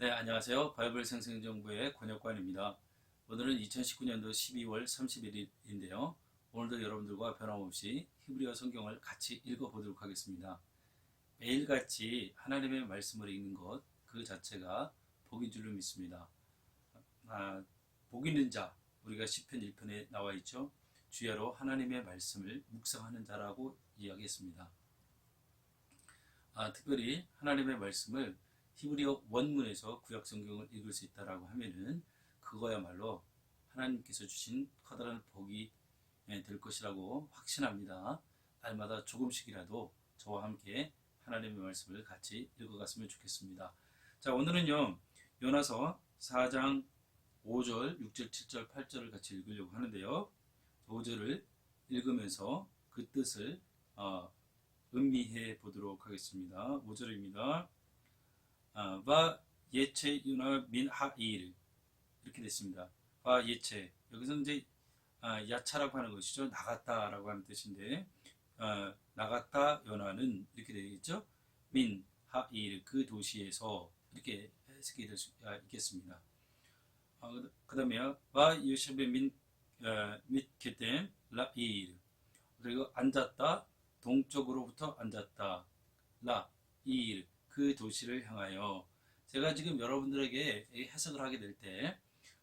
네, 안녕하세요. 바이블 생생정보의 권혁관입니다. 오늘은 2019년도 12월 31일인데요. 오늘도 여러분들과 변함없이 히브리어 성경을 같이 읽어보도록 하겠습니다. 매일같이 하나님의 말씀을 읽는 것, 그 자체가 복인 줄로 믿습니다. 아, 복 있는 자, 우리가 10편 1편에 나와 있죠. 주야로 하나님의 말씀을 묵상하는 자라고 이야기했습니다. 아, 특별히 하나님의 말씀을 히브리어 원문에서 구약 성경을 읽을 수 있다라고 하면은 그거야말로 하나님께서 주신 커다란 복이 예, 될 것이라고 확신합니다. 날마다 조금씩이라도 저와 함께 하나님의 말씀을 같이 읽어갔으면 좋겠습니다. 자, 오늘은요, 요나서 4장 5절, 6절, 7절, 8절을 같이 읽으려고 하는데요. 5절을 읽으면서 그 뜻을 어, 음미해 보도록 하겠습니다. 5절입니다. 아, 바 예체 유나 민 하일 이렇게 됐습니다. 바 예체 여기서 이제 아, 야차라고 하는 것이죠. 나갔다라고 하는 뜻인데 아, 나갔다 연하는 이렇게 되겠죠. 민 하일 그 도시에서 이렇게 해석이 될 수 있겠습니다. 아, 그 다음에 바 요셉의 민 어, 밑게템 라일 그리고 앉았다 동쪽으로부터 앉았다 라일 그 도시를 향하여 제가 지금 여러분들에게 해석을 하게 될 때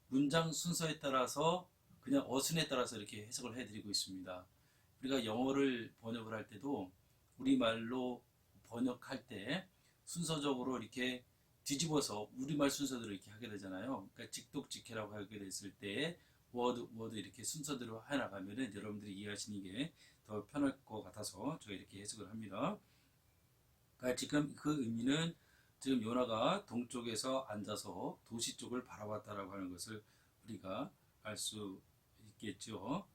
문장 순서에 따라서 그냥 어순에 따라서 이렇게 해석을 해드리고 있습니다. 우리가 영어를 번역을 할 때도 우리말로 번역할 때 순서적으로 이렇게 뒤집어서 우리말 순서대로 이렇게 하게 되잖아요. 그러니까 직독직해라고 하게 됐을 때 워드 워드 이렇게 순서대로 해 나가면은 여러분들이 이해하시는 게 더 편할 것 같아서 제가 이렇게 해석을 합니다. 그러니까 지금 그 의미는 지금 요나가 동쪽에서 앉아서 도시 쪽을 바라봤다라고 하는 것을 우리가 알 수 있겠죠.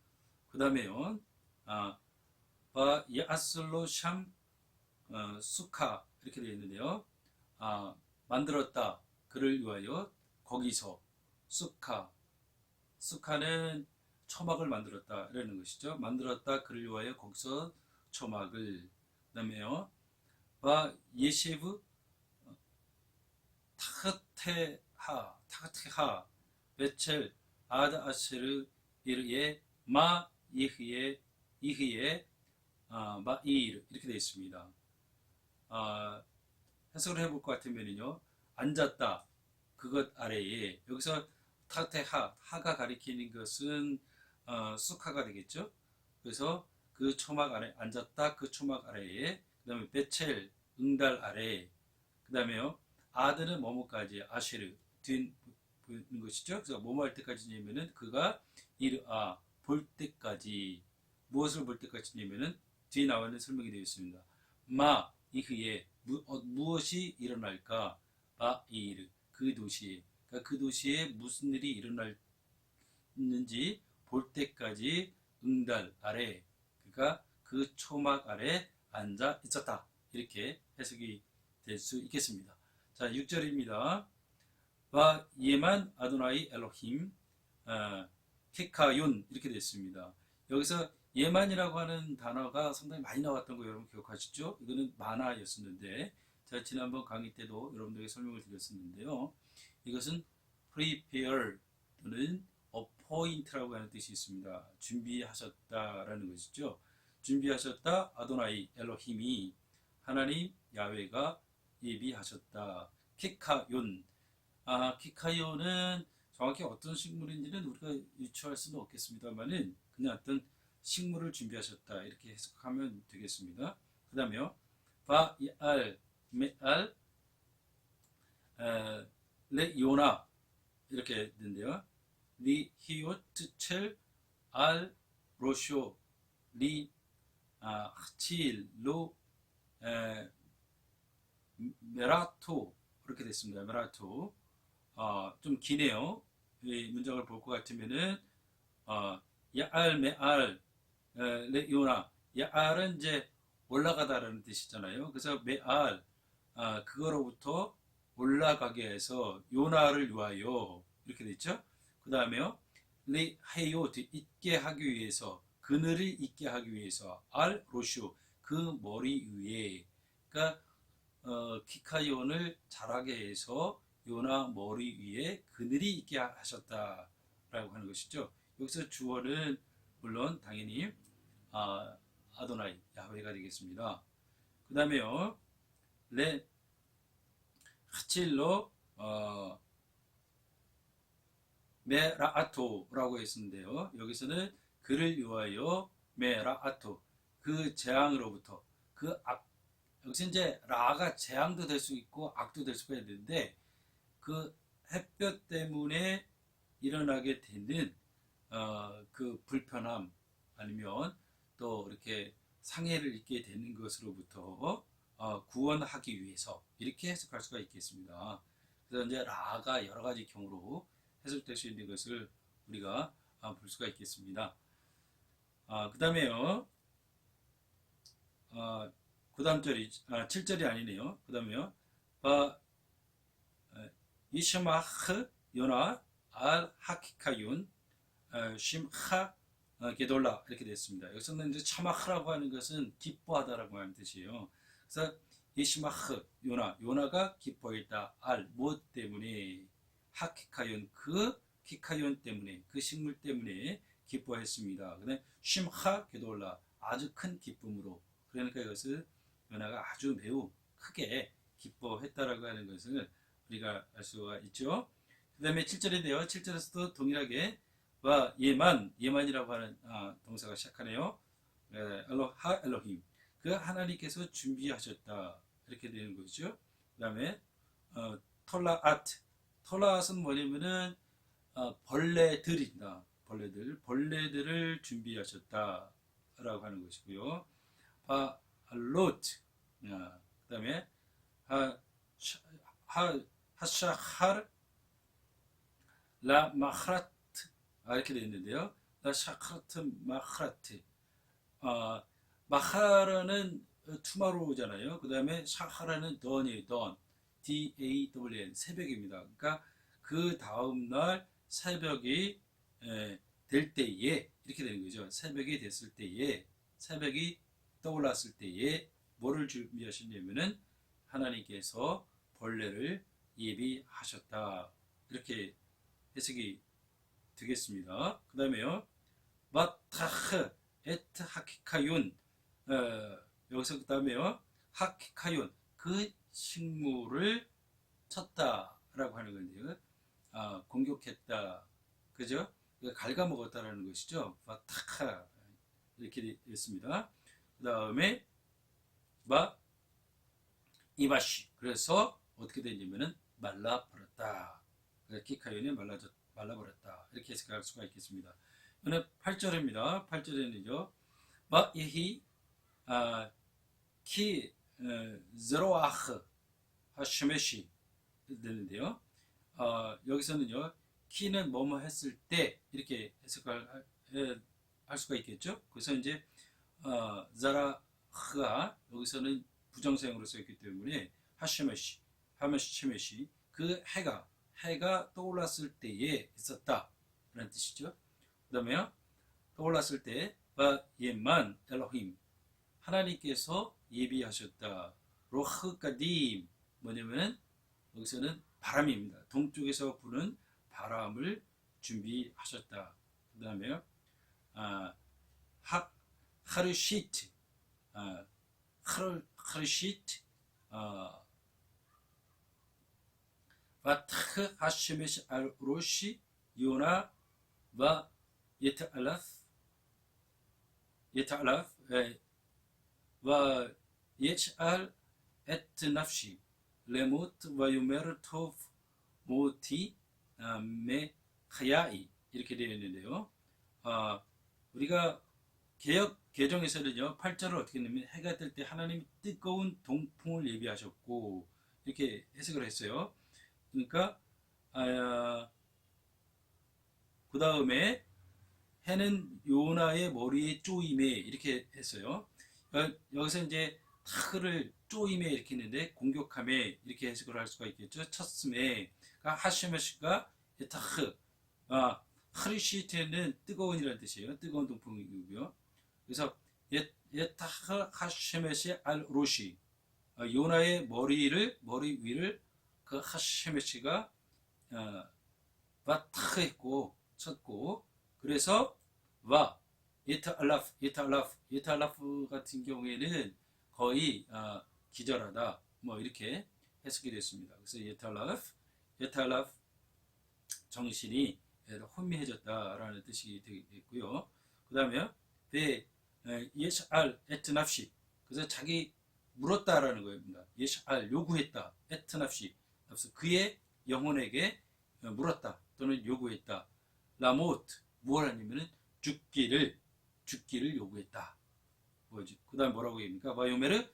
그 다음에요, 아, 바 야슬로 샴 어, 수카 이렇게 되어 있는데요. 아, 만들었다 그를 위하여 거기서 수카 수카는 초막을 만들었다 이라는 것이죠. 만들었다 그를 위하여 거기서 초막을 그다음에요. 바 예셰브 타흐테하 타흐테하 베첼 아다 아세르 이르에 마 이흐에 이흐에 아, 마이르 이렇게 되어 있습니다. 아, 해석을 해볼 것 같으면요 앉았다 그것 아래에 여기서 타테하 하가 가리키는 것은 어, 수카가 되겠죠. 그래서 그 초막 아래 앉았다 그 초막 아래에 그 다음에 베첼 응달 아래 그 다음에요 아드는 뭐뭐까지 아쉐르 뒤는 것이죠. 그래서 뭐뭐 할 때까지냐면은 그가 이르아 볼 때까지 무엇을 볼 때까지냐면은 뒤에 나와 있는 설명이 되어 있습니다. 마 이흐에 무, 어, 무엇이 일어날까 바 이르 그 도시에 그러니까 그 도시에 무슨 일이 일어날는지 볼 때까지 응달 아래 그러니까 그 초막 아래 앉아 있었다 이렇게 해석이 될 수 있겠습니다. 자 6절입니다. 와 예만 아도나이 엘로힘 어, 케카윤 이렇게 됐습니다. 여기서 예만이라고 하는 단어가 상당히 많이 나왔던 거 여러분 기억하시죠? 이거는 만화였었는데 제가 지난번 강의 때도 여러분들에게 설명을 드렸었는데요. 이것은 prepare 또는 appoint라고 하는 뜻이 있습니다. 준비하셨다라는 것이죠. 준비하셨다 아도나이 엘로힘이 하나님 야훼가 예비하셨다. 키카yon 아 키카요는 정확히 어떤 식물인지는 우리가 유추할 수는 없겠습니다만은 그냥 어떤 식물을 준비하셨다 이렇게 해석하면 되겠습니다. 그 다음에요. 바이알 메알 레 요나 이렇게 되는데요. 리 히오트 첼알 로쇼 리 칠로 에, 메라토 이렇게 됐습니다. 메라토 어, 좀 기네요. 이 문장을 볼 것 같으면은 어, 야알 메알 레 요나 야알은 이제 올라가다라는 뜻이잖아요. 그래서 메알 아, 그거로부터 올라가게 해서 요나를 위하여 이렇게 됐죠. 그 다음에요. 리 헤요 있게 하기 위해서 그늘을 있게 하기 위해서 알 로슈 그 머리 위에 그러니까 어, 키카이온을 자라게 해서 요나 머리 위에 그늘이 있게 하셨다라고 하는 것이죠. 여기서 주어는 물론 당연히 아, 아도나이 야훼가 되겠습니다. 그 다음에요 레 하칠로 어, 메라아토라고 했는데요. 여기서는 그를 위하여 메라아토 그 재앙으로부터 그 악, 여기서 이제 라가 재앙도 될 수 있고 악도 될 수가 있는데 그 햇볕 때문에 일어나게 되는 어, 그 불편함 아니면 또 이렇게 상해를 입게 되는 것으로부터 어, 구원하기 위해서 이렇게 해석할 수가 있겠습니다. 그래서 이제 라가 여러 가지 경우로 해석될 수 있는 것을 우리가 아, 볼 수가 있겠습니다. 아, 그 다음에요. 아, 그 다음 절이, 아, 7절이 아니네요. 그 다음에요. 아, 이시마흐 요나 알 하키카윤 아, 심하 아, 게돌라 이렇게 됐습니다. 여기서는 이제 차마흐라고 하는 것은 기뻐하다라고 하는 뜻이에요. 그래서 이시마흐 요나 요나가 기뻐했다 알 무엇 때문에 하키카윤 그 키카윤 때문에 그 식물 때문에 기뻐했습니다. 그다음에 심하 게돌라 아주 큰 기쁨으로 그러니까 이것을 요나가 아주 매우 크게 기뻐했다라고 하는 것을 우리가 알 수가 있죠. 그 다음에 7절인데요. 7절에서도 동일하게 와 예만, 예만이라고 하는 아, 동사가 시작하네요. 에, 엘로하 엘로힘. 그 하나님께서 준비하셨다. 이렇게 되는 거죠. 그 다음에 어, 톨라앗. 톨라앗은 뭐냐면은 어, 벌레들이다. 벌레들. 벌레들을 준비하셨다. 라고 하는 것이고요. 바, 로트. 그 다음에 하, 하, 하샤할 라 마흐라트 아, 이렇게 되어 있는데요. 라 샤크라트 마흐라트 아, 마하라는 투마로우잖아요. 그 다음에 샤하라는 던이에요. 던 D A W N 새벽입니다. 그러니까 그 다음 날 새벽이 에, 될 때에 이렇게 되는 거죠. 새벽이 됐을 때에 새벽이 떠올랐을 때에 뭐를 준비하시냐면은 하나님께서 벌레를 예비하셨다. 이렇게 해석이 되겠습니다. 그 다음에요. 마타흐 에트 하키카윤 어, 여기서 그 다음에요. 하키카윤 그 식물을 쳤다라고 하는 건데요. 아, 공격했다. 그죠? 갉아먹었다라는 것이죠. 마타카 이렇게 됐습니다. 그 다음에 마 이바시 그래서 어떻게 되냐면은 말라버렸다. 키카윤이 말라졌, 말라버렸다. 이렇게 해석할 수가 있겠습니다. 오늘 8절입니다. 8절에는요. 마 예히 아, 키 제로아흐 하시메시 되는데요. 어, 여기서는요. 키는 뭐뭐 했을 때 이렇게 해석할 할 수가 있겠죠. 그래서 이제 어, 자라흐가 여기서는 부정사용으로 쓰였기 때문에 하시메시 하메시메시 그 해가 해가 떠올랐을 때에 있었다 라는 뜻이죠. 그 다음에 떠올랐을 때 예만 엘로힘 하나님께서 예비하셨다 로흐 가딤 뭐냐면 여기서는 바람입니다. 동쪽에서 부는 바람을 준비하셨다. 그 다음에요. 아, 하르시트 아, 하르시트 아, 바트크 하시메시 알 로시 요나 바 예타 알라스 예타 알라스 와 예치알 에트 나프시 레모트 와 유메르토프 모티 메카야이 이렇게 되어 있는데요. 아, 우리가 개혁 개정에서는요 8절을 어떻게 했냐면 해가 뜰 때 하나님이 뜨거운 동풍을 예비하셨고 이렇게 해석을 했어요. 그러니까 아, 그 다음에 해는 요나의 머리에 쪼임에 이렇게 했어요. 여기서 이제 타그를 쪼임에 이렇게 했는데 공격함에 이렇게 해석을 할 수가 있겠죠. 쳤음에 그러니까 하시메시가 타흐 아, 하리시트는 뜨거운이라는 뜻이에요. 뜨거운 동풍이고요. 그래서 예타흐 하시메시 알 로시 아, 요나의 머리를 머리 위를 그 하쉐메시가 어, 와타 했고 쳤고 그래서 와 예타 알라프 예타 알라프 예타 알라프 같은 경우에는 거의 어, 기절하다 뭐 이렇게 해석이 됐습니다. 그래서 예타 알라프 예타알라프 정신이 혼미해졌다라는 뜻이 되겠고요. 그 다음에 네 예시알 에트납시 그래서 자기 물었다라는 겁니다. 예시알 요구했다 에트납시 그래서 그의 영혼에게 물었다 또는 요구했다. 라모트 무엇 하냐면은 죽기를 죽기를 요구했다. 그 다음 뭐라고 얘기합니까? 와요메르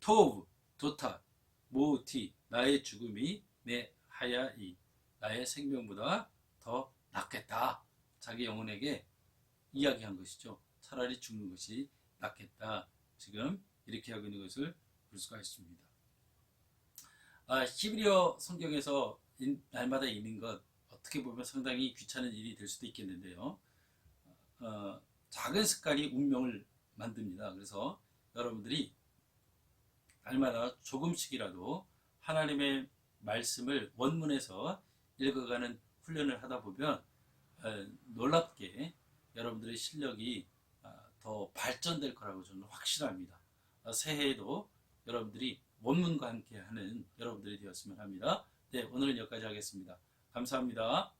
토브 도타 모티 나의 죽음이 내 하야이 나의 생명보다 더 낫겠다. 자기 영혼에게 이야기한 것이죠. 차라리 죽는 것이 낫겠다. 지금 이렇게 하고 있는 것을 볼 수가 있습니다. 아, 히브리어 성경에서 인- 날마다 읽는 것 어떻게 보면 상당히 귀찮은 일이 될 수도 있겠는데요. 어, 작은 습관이 운명을 만듭니다. 그래서 여러분들이 날마다 조금씩이라도 하나님의 말씀을 원문에서 읽어가는 훈련을 하다 보면 어, 놀랍게 여러분들의 실력이 아, 더 발전될 거라고 저는 확실합니다. 어, 새해에도 여러분들이 원문과 함께 하는 여러분들이 되었으면 합니다. 네, 오늘은 여기까지 하겠습니다. 감사합니다.